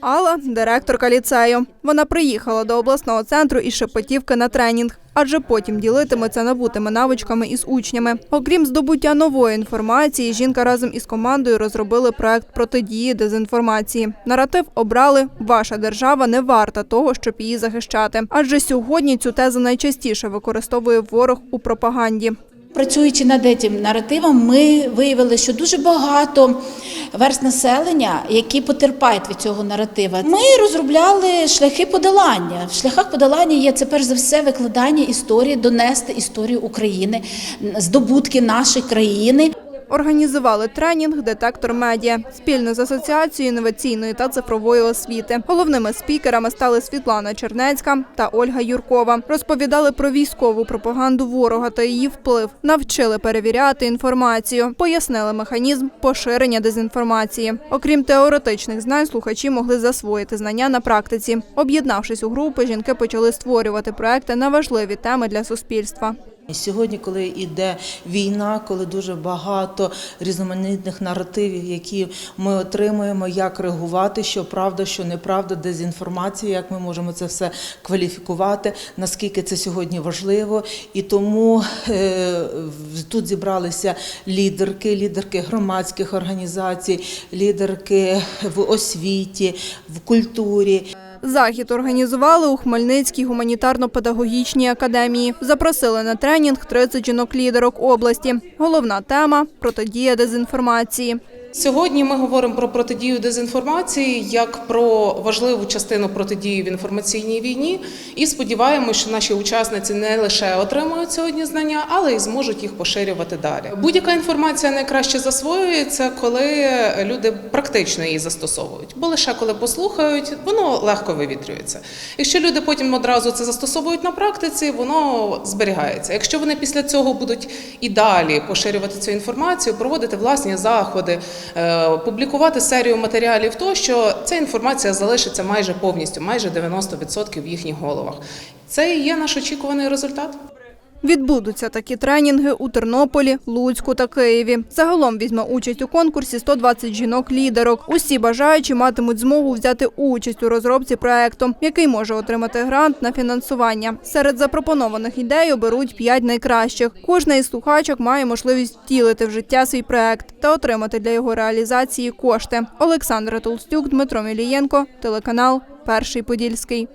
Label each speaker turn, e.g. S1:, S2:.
S1: Алла – директорка ліцею. Вона приїхала до обласного центру із Шепетівки на тренінг, адже потім ділитиметься набутими навичками із учнями. Окрім здобуття нової інформації, жінка разом із командою розробили проект протидії дезінформації. Наратив обрали «Ваша держава не варта того, щоб її захищати». Адже сьогодні цю тезу найчастіше використовує ворог у пропаганді.
S2: Працюючи над цим наративом, ми виявили, що дуже багато верст населення, які потерпають від цього наратива. Ми розробляли шляхи подолання. В шляхах подолання є це перш за все викладання історії, донести історію України, здобутки нашої країни.
S1: Організували тренінг Детектор медіа спільно з асоціацією інноваційної та цифрової освіти. Головними спікерами стали Світлана Чернецька та Ольга Юркова. Розповідали про військову пропаганду ворога та її вплив. Навчили перевіряти інформацію, пояснили механізм поширення дезінформації. Окрім теоретичних знань, слухачі могли засвоїти знання на практиці. Об'єднавшись у групи, жінки почали створювати проекти на важливі теми для суспільства.
S3: Сьогодні, коли йде війна, коли дуже багато різноманітних наративів, які ми отримуємо, як реагувати, що правда, що неправда, дезінформація, як ми можемо це все кваліфікувати, наскільки це сьогодні важливо. І тому е, тут зібралися лідерки, лідерки громадських організацій, лідерки в освіті, в культурі.
S1: Захід організували у Хмельницькій гуманітарно-педагогічній академії. Запросили на тренінг 30 жінок-лідерок області. Головна тема протидія дезінформації.
S4: Сьогодні ми говоримо про протидію дезінформації як про важливу частину протидії в інформаційній війні, і сподіваємося, що наші учасниці не лише отримують сьогодні знання, але й зможуть їх поширювати далі. Будь-яка інформація найкраще засвоюється, коли люди практично її застосовують, бо лише коли послухають, воно легко вивітрюється. Якщо люди потім одразу це застосовують на практиці, воно зберігається. Якщо вони після цього будуть і далі поширювати цю інформацію, проводити власні заходи, публікувати серію матеріалів, то що ця інформація залишиться майже повністю, майже 90% в їхніх головах. Це і є наш очікуваний результат.
S1: Відбудуться такі тренінги у Тернополі, Луцьку та Києві. Загалом візьме участь у конкурсі 120 жінок-лідерок. Усі бажаючі матимуть змогу взяти участь у розробці проекту, який може отримати грант на фінансування. Серед запропонованих ідей оберуть п'ять найкращих. Кожна із слухачок має можливість втілити в життя свій проект та отримати для його реалізації кошти. Олександра Толстюк, Дмитро Мілієнко, телеканал Перший Подільський.